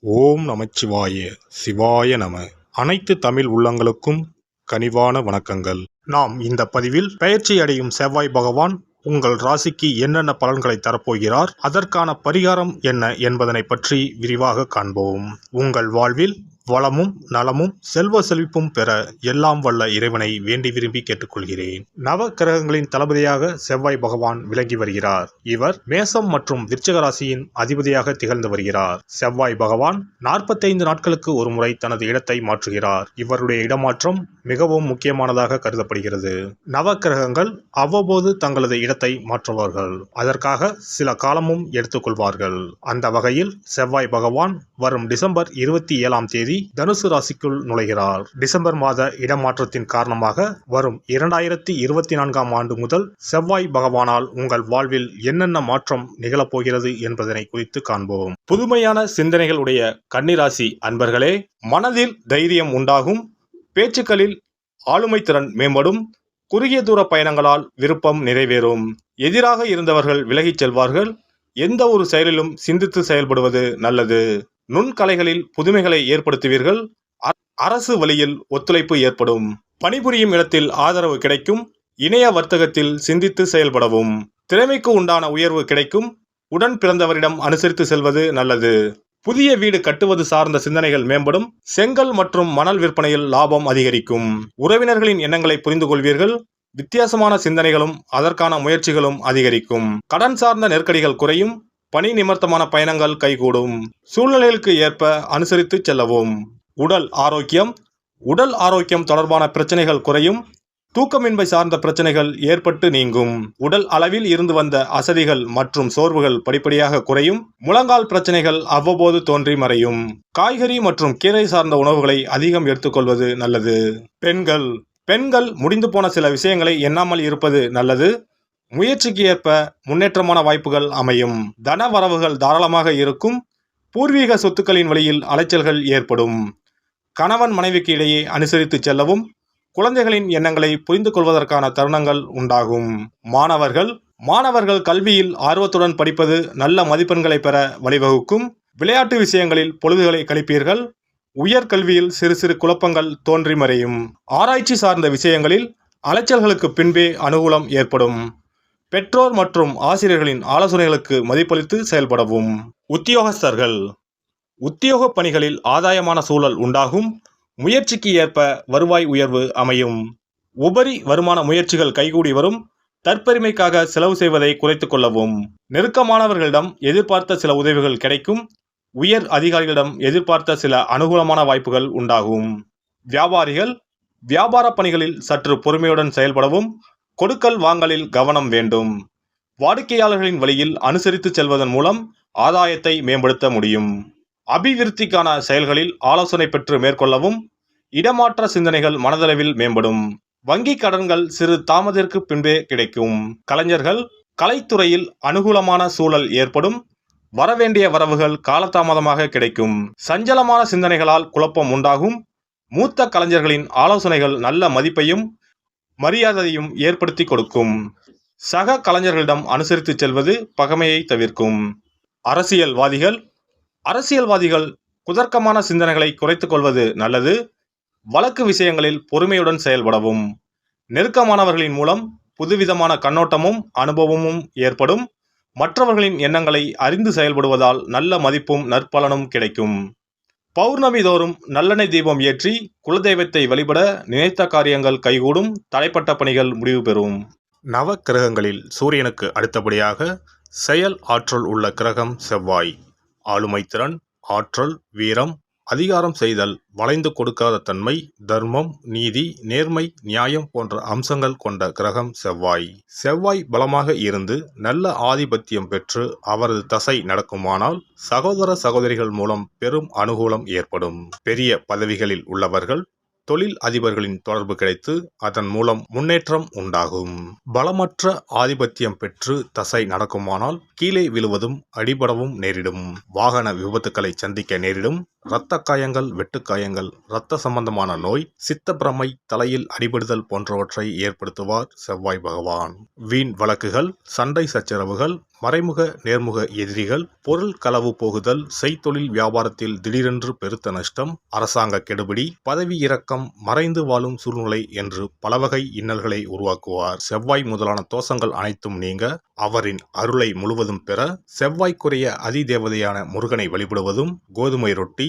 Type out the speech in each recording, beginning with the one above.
ஓம் நமச்சிவாய சிவாய நம. அனைத்து தமிழ் உள்ளங்களுக்கும் கனிவான வணக்கங்கள். நாம் இந்த பதிவில் பெயர்ச்சி அடையும் செவ்வாய் பகவான் உங்கள் ராசிக்கு என்னென்ன பலன்களை தரப்போகிறார் அதற்கான பரிகாரம் என்ன என்பதனை பற்றி விரிவாக காண்போம். உங்கள் வாழ்வில் வளமும் நலமும் செல்வ செழிப்பும் பெற எல்லாம் வல்ல இறைவனை வேண்டி விரும்பி கேட்டுக்கொள்கிறேன். நவ கிரகங்களின் தளபதியாக செவ்வாய் பகவான் விளங்கி வருகிறார். இவர் மேசம் மற்றும் விருச்சக ராசியின் அதிபதியாக திகழ்ந்து வருகிறார். செவ்வாய் பகவான் நாற்பத்தைந்து நாட்களுக்கு ஒரு முறை தனது இடத்தை மாற்றுகிறார். இவருடைய இடமாற்றம் மிகவும் முக்கியமானதாக கருதப்படுகிறது. நவ கிரகங்கள் அவ்வப்போது தங்களது இடத்தை மாற்றுவார்கள். அதற்காக சில காலமும் எடுத்துக்கொள்வார்கள். அந்த வகையில் செவ்வாய் பகவான் வரும் டிசம்பர் இருபத்தி ஏழாம் தேதி தனுசு ராசிக்குள் நுழைகிறார். டிசம்பர் மாத இடமாற்றத்தின் காரணமாக வரும் இரண்டாயிரத்தி இருபத்தி நான்காம் ஆண்டு முதல் செவ்வாய் பகவானால் உங்கள் வாழ்வில் என்னென்ன மாற்றம் நிகழப்போகிறது என்பதனை குறித்து காண்போம். புதுமையான சிந்தனைகளுடைய கன்னிராசி அன்பர்களே மனதில் தைரியம் உண்டாகும் பேச்சுக்களில் ஆளுமை திறன் மேம்படும் குறுகிய தூர பயணங்களால் விருப்பம் நிறைவேறும். எதிராக இருந்தவர்கள் விலகிச் செல்வார்கள் எந்த ஒரு செயலிலும் சிந்தித்து செயல்படுவது நல்லது. நுண்கலைகளில் புதுமைகளை ஏற்படுத்துவீர்கள். அ- அரசு வழியில் ஒத்துழைப்பு ஏற்படும். பணிபுரியும் இடத்தில் ஆதரவு கிடைக்கும். இணைய வர்த்தகத்தில் சிந்தித்து செயல்படவும். திறமைக்கு உண்டான உயர்வு கிடைக்கும். உடன் பிறந்தவரிடம் அனுசரித்து செல்வது நல்லது. புதிய வீடு கட்டுவது சார்ந்த சிந்தனைகள் மேம்படும். செங்கல் மற்றும் மணல் விற்பனையில் லாபம் அதிகரிக்கும். உறவினர்களின் எண்ணங்களை புரிந்து கொள்வீர்கள். வித்தியாசமான சிந்தனைகளும் அதற்கான முயற்சிகளும் அதிகரிக்கும். கடன் சார்ந்த நெருக்கடிகள் குறையும். பணி நிமித்தமான பயணங்கள் கைகூடும். சூழ்நிலைகளுக்கு ஏற்ப அனுசரித்து செல்லவும். உடல் ஆரோக்கியம். உடல் ஆரோக்கியம் தொடர்பான பிரச்சனைகள் குறையும். தூக்கமின்மை சார்ந்த பிரச்சனைகள் ஏற்பட்டு நீங்கும். உடல் அளவில் இருந்து வந்த அசதிகள் மற்றும் சோர்வுகள் படிப்படியாக குறையும். முழங்கால் பிரச்சனைகள் அவ்வப்போது தோன்றி மறையும். காய்கறி மற்றும் கீரை சார்ந்த உணவுகளை அதிகம் எடுத்துக்கொள்வது நல்லது. பெண்கள். பெண்கள் முடிந்து போன சில விஷயங்களை எண்ணாமல் இருப்பது நல்லது. முயற்சிக்கு ஏற்ப முன்னேற்றமான வாய்ப்புகள் அமையும். தன வரவுகள் தாராளமாக இருக்கும். பூர்வீக சொத்துக்களின் வழியில் அலைச்சல்கள் ஏற்படும். கணவன் மனைவிக்கு இடையே அனுசரித்து செல்லவும் குழந்தைகளின் எண்ணங்களை புரிந்து கொள்வதற்கான தருணங்கள் உண்டாகும். மாணவர்கள் மாணவர்கள் கல்வியில் ஆர்வத்துடன் படிப்பது நல்ல மதிப்பெண்களை பெற வழிவகுக்கும். விளையாட்டு விஷயங்களில் பொழுதுகளை கழிப்பீர்கள். உயர்கல்வியில் சிறு சிறு குழப்பங்கள் தோன்றி மறையும். ஆராய்ச்சி சார்ந்த விஷயங்களில் அலைச்சல்களுக்கு பின்பே அனுகூலம் ஏற்படும். பெற்றோர் மற்றும் ஆசிரியர்களின் ஆலோசனைகளுக்கு மதிப்பளித்து செயல்படவும். உத்தியோகஸ்தர்கள். உத்தியோக பணிகளில் ஆதாயமான சூழல் உண்டாகும். முயற்சிக்கு ஏற்ப வருவாய் உயர்வு அமையும். உபரி வருமான முயற்சிகள் கைகூடி வரும். தற்பெருமைக்காக செலவு செய்வதை குறைத்துக் கொள்ளவும். நெருக்கமானவர்களிடம் எதிர்பார்த்த சில உதவிகள் கிடைக்கும். உயர் அதிகாரிகளிடம் எதிர்பார்த்த சில அனுகூலமான வாய்ப்புகள் உண்டாகும். வியாபாரிகள். வியாபார பணிகளில் சற்று பொறுமையுடன் செயல்படவும். கொடுக்கல் வாங்கலில் கவனம் வேண்டும். வாடிக்கையாளர்களின் வழியில் அனுசரித்து செல்வதன் மூலம் ஆதாயத்தை மேம்படுத்த முடியும். அபிவிருத்திக்கான செயல்களில் ஆலோசனை பெற்று மேற்கொள்ளவும் இடமாற்ற சிந்தனைகள் மனதளவில் மேம்படும். வங்கி கடன்கள் சிறு தாமதத்திற்கு பின்பே கிடைக்கும். கலைஞர்கள் கலைத்துறையில் அனுகூலமான சூழல் ஏற்படும். வரவேண்டிய வரவுகள் காலதாமதமாக கிடைக்கும். சஞ்சலமான சிந்தனைகளால் குழப்பம் உண்டாகும். மூத்த கலைஞர்களின் ஆலோசனைகள் நல்ல மதிப்பையும் மரியாதையும் ஏற்படுத்தி கொடுக்கும். சக கலைஞர்களிடம் அனுசரித்து செல்வது பகைமையை தவிர்க்கும். அரசியல்வாதிகள் அரசியல்வாதிகள் குதர்க்கமான சிந்தனைகளை குறைத்துக் கொள்வது நல்லது. வழக்கு விஷயங்களில் பொறுமையுடன் செயல்படவும். நெருக்கமானவர்களின் மூலம் புதுவிதமான கண்ணோட்டமும் அனுபவமும் ஏற்படும். மற்றவர்களின் எண்ணங்களை அறிந்து செயல்படுவதால் நல்ல மதிப்பும் நற்பலனும் கிடைக்கும். பௌர்ணமி தோறும் நல்லெண்ணெய் தீபம் ஏற்றி குலதெய்வத்தை வழிபட நினைத்த காரியங்கள் கைகூடும் தடைப்பட்ட பணிகள் முடிவு பெறும். நவ கிரகங்களில் சூரியனுக்கு அடுத்தபடியாக செயல் ஆற்றல் உள்ள கிரகம் செவ்வாய். ஆளுமை திறன் ஆற்றல் வீரம் அதிகாரம் செய்தல் வளைந்து கொடுக்காத தன்மை தர்மம் நீதி நேர்மை நியாயம் போன்ற அம்சங்கள் கொண்ட கிரகம் செவ்வாய். செவ்வாய் பலமாக இருந்து நல்ல ஆதிபத்தியம் பெற்று அவரது தசை நடக்குமானால் சகோதர சகோதரிகள் மூலம் பெரும் அனுகூலம் ஏற்படும். பெரிய பதவிகளில் உள்ளவர்கள் தொழில் அதிபர்களின் தொடர்பு கிடைத்து அதன் மூலம் முன்னேற்றம் உண்டாகும். பலமற்ற ஆதிபத்தியம் பெற்று தசை நடக்குமானால் கீழே விழுவதும் அடிபடவும் நேரிடும். வாகன விபத்துக்களை சந்திக்க நேரிடும். இரத்த காயங்கள் வெட்டுக்காயங்கள் இரத்த சம்பந்தமான நோய் சித்தப்பிரமை தலையில் அடிபடுதல் போன்றவற்றை ஏற்படுத்துவார் செவ்வாய் பகவான். வீண் வழக்குகள் சண்டை சச்சரவுகள் மறைமுக நேர்முக எதிரிகள் பொருள் களவு போகுதல் செய்தொழில் வியாபாரத்தில் திடீரென்று பெருத்த நஷ்டம் அரசாங்க கெடுபிடி பதவி இறக்கம் மறைந்து வாழும் சூழ்நிலை என்று பலவகை இன்னல்களை உருவாக்குவார். செவ்வாய் முதலான தோஷங்கள் அனைத்தும் நீங்க அவரின் அருளை முழுவதும் பெற செவ்வாய்க்குரிய அதிதேவதையான முருகனை வழிபடுவதும் கோதுமை ரொட்டி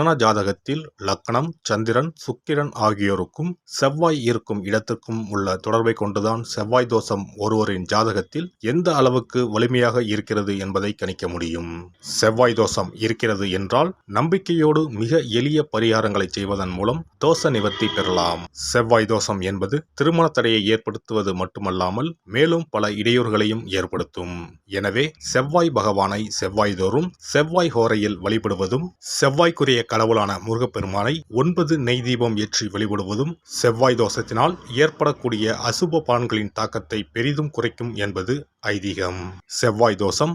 ஜனன ஜாதகத்தில் லக்னம் சந்திரன் சுக்கிரன் ஆகியோருக்கும் செவ்வாய் இருக்கும் இடத்திற்கும் உள்ள தொடர்பை கொண்டுதான் செவ்வாய் தோஷம் ஒருவரின் ஜாதகத்தில் எந்த அளவுக்கு வலிமையாக இருக்கிறது என்பதை கணிக்க முடியும். செவ்வாய் தோஷம் இருக்கிறது என்றால் நம்பிக்கையோடு மிக எளிய பரிகாரங்களை செய்வதன் மூலம் தோஷ நிவர்த்தி பெறலாம். செவ்வாய் தோஷம் என்பது திருமண தடையை ஏற்படுத்துவது மட்டுமல்லாமல் மேலும் பல இடையூறுகளையும் ஏற்படுத்தும். எனவே செவ்வாய் பகவானை செவ்வாய் தோறும் செவ்வாய் ஹோரையில் வழிபடுவதும் செவ்வாய்க்குரிய கடவுளான முருகப்பெருமானை ஒன்பது நெய் தீபம் ஏற்றி வழிபடுவதும் செவ்வாய் தோஷத்தினால் ஏற்படக்கூடிய அசுப பலன்களின் தாக்கத்தை பெரிதும் குறைக்கும் என்பது ஐதீகம். செவ்வாய் தோஷம்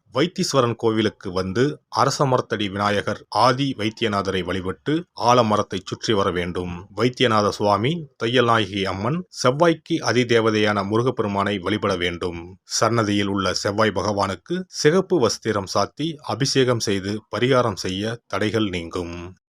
வைத்தீஸ்வரன் கோவிலுக்கு வந்து அரசமரத்தடி விநாயகர் ஆதி வைத்தியநாதரை வழிபட்டு ஆலமரத்தை சுற்றி வர வேண்டும். வைத்தியநாத சுவாமி தையல்நாயகி அம்மன் செவ்வாய்க்கு அதிதேவதையான முருகப்பெருமானை வழிபட வேண்டும். சன்னதியில் உள்ள செவ்வாய் பகவானுக்கு சிகப்பு வஸ்திரம் சாத்தி அபிஷேகம் செய்து பரிகாரம் செய்ய தடைகள் நீங்கும்.